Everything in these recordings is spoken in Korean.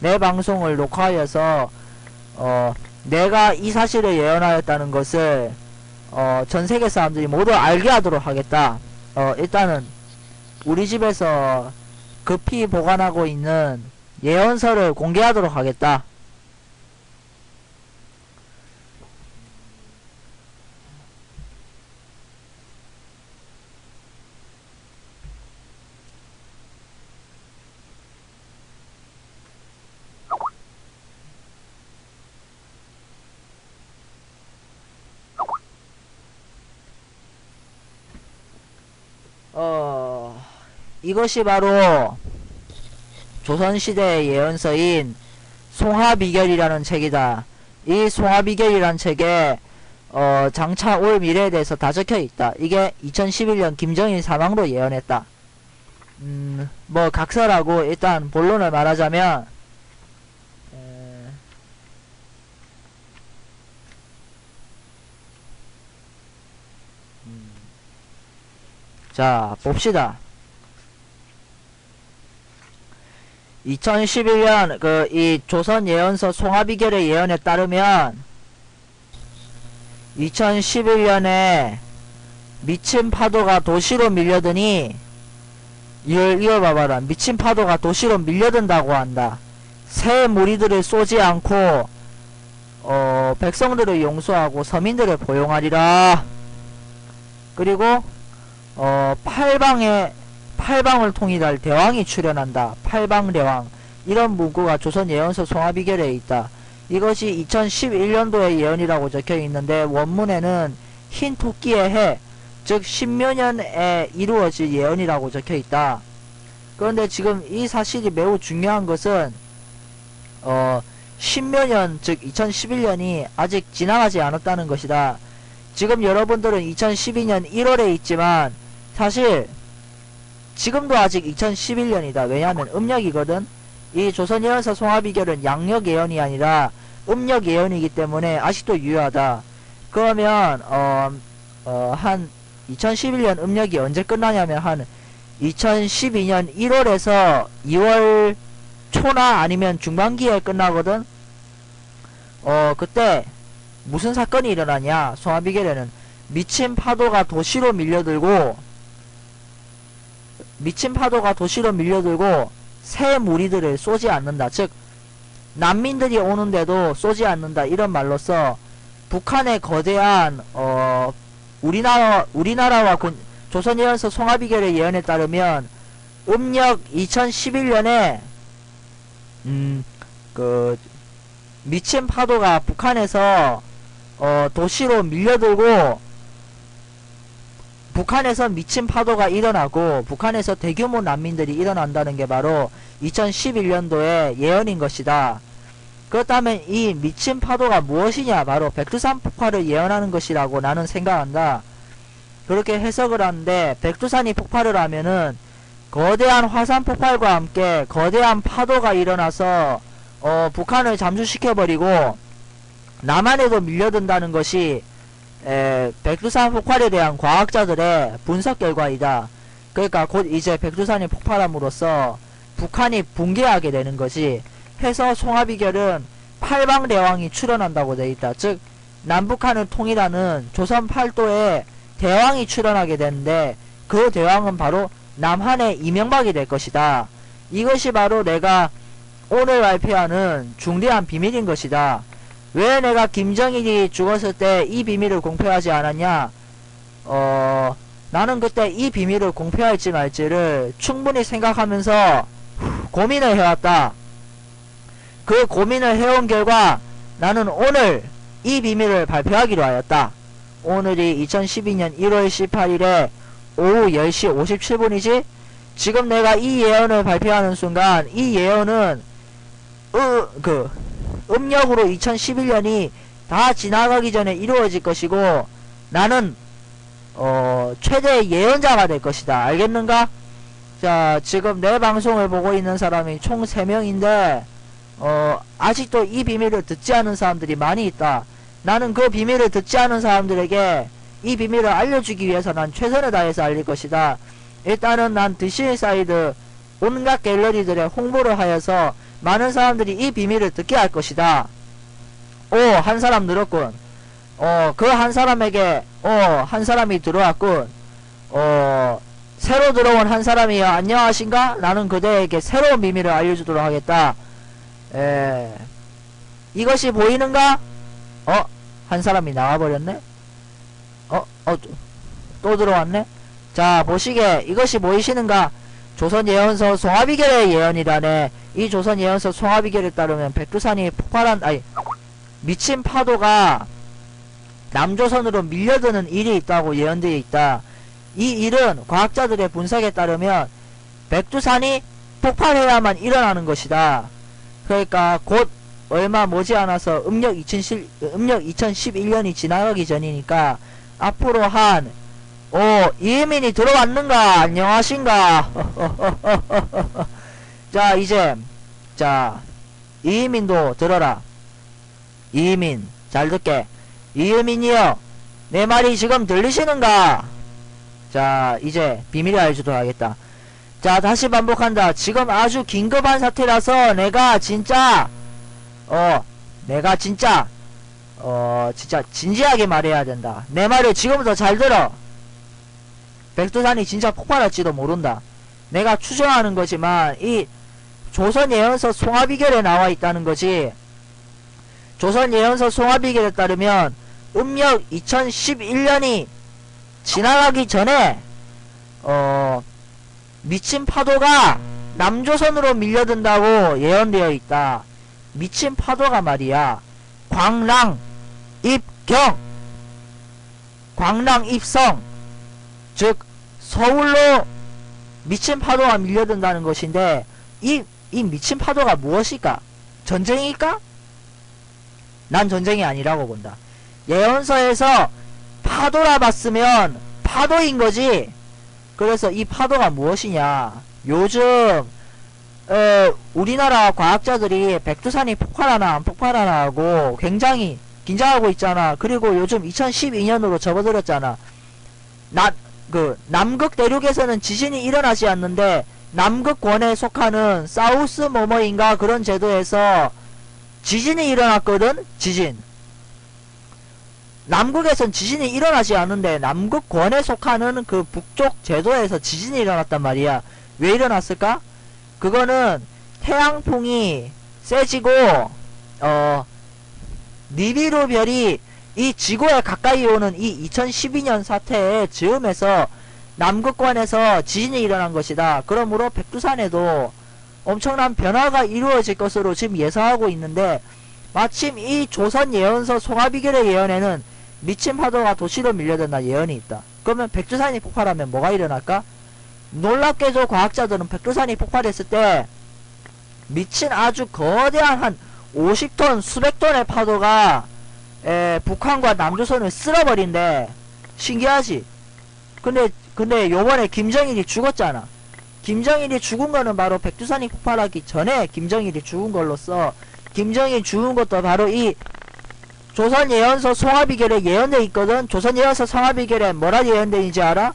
내 방송을 녹화하여서 어 내가 이 사실을 예언하였다는 것을 어 전 세계 사람들이 모두 알게 하도록 하겠다. 어 일단은 우리 집에서 급히 보관하고 있는 예언서를 공개하도록 하겠다. 어, 이것이 바로 조선시대의 예언서인 송하비결이라는 책이다. 이 송하비결이라는 책에 어, 장차 올 미래에 대해서 다 적혀 있다. 이게 2011년 김정일 사망로 예언했다. 음, 뭐 각설하고 일단 본론을 말하자면 에, 음, 자 봅시다. 2011년 그 이 조선 예언서 송하비결의 예언에 따르면 2011년에 미친 파도가 도시로 밀려드니 이걸 이어봐봐라. 미친 파도가 도시로 밀려든다고 한다. 새 무리들을 쏘지 않고 어 백성들을 용서하고 서민들을 보용하리라. 그리고 어 팔방에 팔방을 통일할 대왕이 출현한다 팔방대왕 이런 문구가 조선 예언서 송하비결에 있다 이것이 2011년도의 예언이라고 적혀 있는데 원문에는 흰 토끼의 해, 즉 신묘년에 이루어질 예언이라고 적혀 있다. 그런데 지금 이 사실이 매우 중요한 것은 어 신묘년 즉 2011년이 아직 지나가지 않았다는 것이다. 지금 여러분들은 2012년 1월에 있지만 사실 지금도 아직 2011년이다. 왜냐하면 음력이거든. 이 조선 예언서 송하비결은 양력 예언이 아니라 음력 예언이기 때문에 아직도 유효하다. 그러면 어, 어, 한 2011년 음력이 언제 끝나냐면 한 2012년 1월에서 2월 초나 아니면 중반기에 끝나거든. 어 그때 무슨 사건이 일어나냐? 송하비결에는 미친 파도가 도시로 밀려들고 미친 파도가 도시로 밀려들고 새 무리들을 쏘지 않는다. 즉 난민들이 오는데도 쏘지 않는다. 이런 말로써 북한의 거대한 어 우리나라 우리나라와 군, 조선예언서 송하비결의 예언에 따르면 음력 2011년에 음 그 미친 파도가 북한에서 어 도시로 밀려들고 북한에서 미친 파도가 일어나고 북한에서 대규모 난민들이 일어난다는 게 바로 2011년도의 예언인 것이다. 그렇다면 이 미친 파도가 무엇이냐? 바로 백두산 폭발을 예언하는 것이라고 나는 생각한다. 그렇게 해석을 하는데 백두산이 폭발을 하면은 거대한 화산 폭발과 함께 거대한 파도가 일어나서 어, 북한을 잠수시켜버리고 남한에도 밀려든다는 것이 에, 백두산 폭발에 대한 과학자들의 분석 결과이다. 그러니까 곧 이제 백두산이 폭발함으로써 북한이 붕괴하게 되는 것이 해서 송하비결은 팔방대왕이 출현한다고 되어 있다. 즉 남북한을 통일하는 조선 팔도에 대왕이 출현하게 되는데 그 대왕은 바로 남한의 이명박이 될 것이다. 이것이 바로 내가 오늘 발표하는 중대한 비밀인 것이다. 왜 내가 김정일이 죽었을 때 이 비밀을 공표하지 않았냐? 어, 나는 그때 이 비밀을 공표할지 말지를 충분히 생각하면서 고민을 해왔다. 그 고민을 해온 결과 나는 오늘 이 비밀을 발표하기로 하였다. 오늘이 2012년 1월 18일에 오후 10시 57분이지? 지금 내가 이 예언을 발표하는 순간 이 예언은 으, 그 음력으로 2011년이 다 지나가기 전에 이루어질 것이고 나는 어 최대 예언자가 될 것이다. 알겠는가? 자, 지금 내 방송을 보고 있는 사람이 총 3명인데 어 아직도 이 비밀을 듣지 않은 사람들이 많이 있다. 나는 그 비밀을 듣지 않은 사람들에게 이 비밀을 알려주기 위해서 난 최선을 다해서 알릴 것이다. 일단은 난 드실 사이드 온갖 갤러리들의 홍보를 하여서 많은 사람들이 이 비밀을 듣게 할 것이다. 오, 한 사람 늘었군. 어, 그 한 사람에게, 어, 한 사람이 들어왔군. 어, 새로 들어온 한 사람이여, 안녕하신가? 나는 그대에게 새로운 비밀을 알려주도록 하겠다. 에, 이것이 보이는가? 어, 한 사람이 나와버렸네? 어, 어, 또, 또 들어왔네? 자, 보시게, 이것이 보이시는가? 조선 예언서 송하비결의 예언이라네. 이 조선 예언서 송하비결에 따르면 백두산이 폭발한, 아니, 미친 파도가 남조선으로 밀려드는 일이 있다고 예언되어 있다. 이 일은 과학자들의 분석에 따르면 백두산이 폭발해야만 일어나는 것이다. 그러니까 곧 얼마 머지않아서 음력 2010, 음력 2011년이 지나가기 전이니까 앞으로 한, 오, 이민이 들어왔는가? 안녕하신가? 자, 이제, 자, 이민도 들어라. 이민, 잘 듣게. 이민이요. 내 말이 지금 들리시는가? 자, 이제 비밀을 알려주도록 하겠다. 자, 다시 반복한다. 지금 아주 긴급한 사태라서 내가 진짜, 어, 내가 진짜, 어, 진짜 진지하게 말해야 된다. 내 말을 지금부터 잘 들어. 백두산이 진짜 폭발할지도 모른다. 내가 추정하는 거지만, 이 조선 예언서 송하비결에 나와 있다는 거지. 조선 예언서 송하비결에 따르면, 음력 2011년이 지나가기 전에, 어, 미친 파도가 남조선으로 밀려든다고 예언되어 있다. 미친 파도가 말이야. 광랑, 입경, 광랑, 입성, 즉 서울로 미친 파도가 밀려든다는 것인데 이, 이 미친 파도가 무엇일까? 전쟁일까? 난 전쟁이 아니라고 본다. 예언서에서 파도라 봤으면 파도인 거지. 그래서 이 파도가 무엇이냐? 요즘 어, 우리나라 과학자들이 백두산이 폭발하나 안 폭발하나 하고 굉장히 긴장하고 있잖아. 그리고 요즘 2012년으로 접어들었잖아. 나, 그 남극 대륙에서는 지진이 일어나지 않는데 남극권에 속하는 사우스 뭐뭐인가 그런 제도에서 지진이 일어났거든. 지진. 남극에선 지진이 일어나지 않는데 남극권에 속하는 그 북쪽 제도에서 지진이 일어났단 말이야. 왜 일어났을까? 그거는 태양풍이 세지고 어 니비루 별이 이 지구에 가까이 오는 이 2012년 사태의 즈음에서 남극권에서 지진이 일어난 것이다. 그러므로 백두산에도 엄청난 변화가 이루어질 것으로 지금 예상하고 있는데 마침 이 조선 예언서 송하비결의 예언에는 미친 파도가 도시로 밀려든다 예언이 있다. 그러면 백두산이 폭발하면 뭐가 일어날까? 놀랍게도 과학자들은 백두산이 폭발했을 때 미친 아주 거대한 한 50톤, 수백 톤의 파도가 에, 북한과 남조선을 쓸어버린대. 신기하지? 근데, 근데 요번에 김정일이 죽었잖아. 김정일이 죽은 거는 바로 백두산이 폭발하기 전에 김정일이 죽은 걸로써 김정일 죽은 것도 바로 이 조선 예언서 송하비결에 예언돼 있거든. 조선 예언서 송하비결에 뭐라 예언돼 있는지 알아?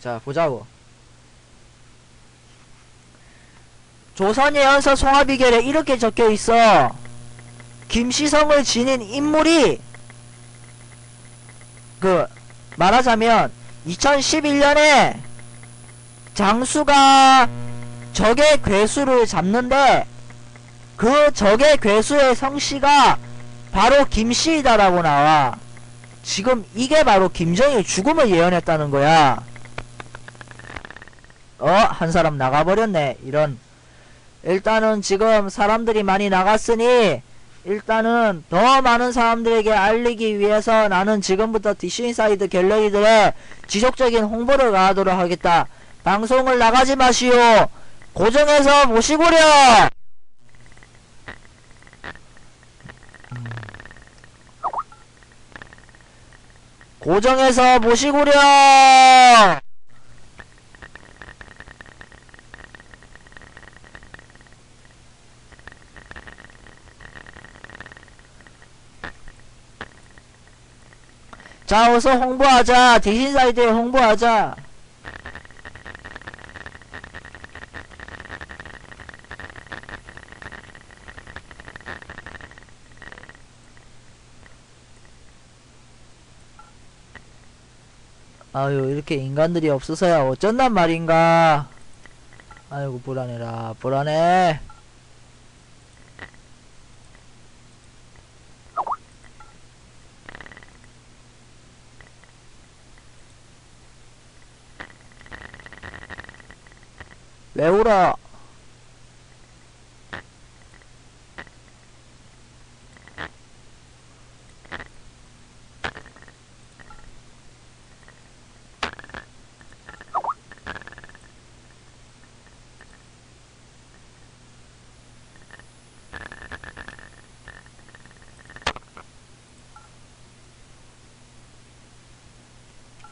자 보자고. 조선 예언서 송하비결에 이렇게 적혀 있어. 김시성을 지닌 인물이 그 말하자면 2011년에 장수가 적의 괴수를 잡는데 그 적의 괴수의 성씨가 바로 김씨이다라고 나와. 지금 이게 바로 김정일 죽음을 예언했다는 거야. 어, 한 사람 나가버렸네. 이런. 일단은 지금 사람들이 많이 나갔으니, 일단은 더 많은 사람들에게 알리기 위해서 나는 지금부터 디슈인사이드 갤러리들의 지속적인 홍보를 가하도록 하겠다. 방송을 나가지 마시오. 고정해서 모시고려! 고정해서 모시고려! 자 어서 홍보하자. 대신 사이드에 홍보하자. 아유 이렇게 인간들이 없어서야 어쩐단 말인가? 아이고 불안해라. 불안해. レオラ。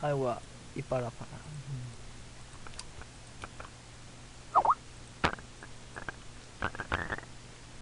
愛はイパラパラ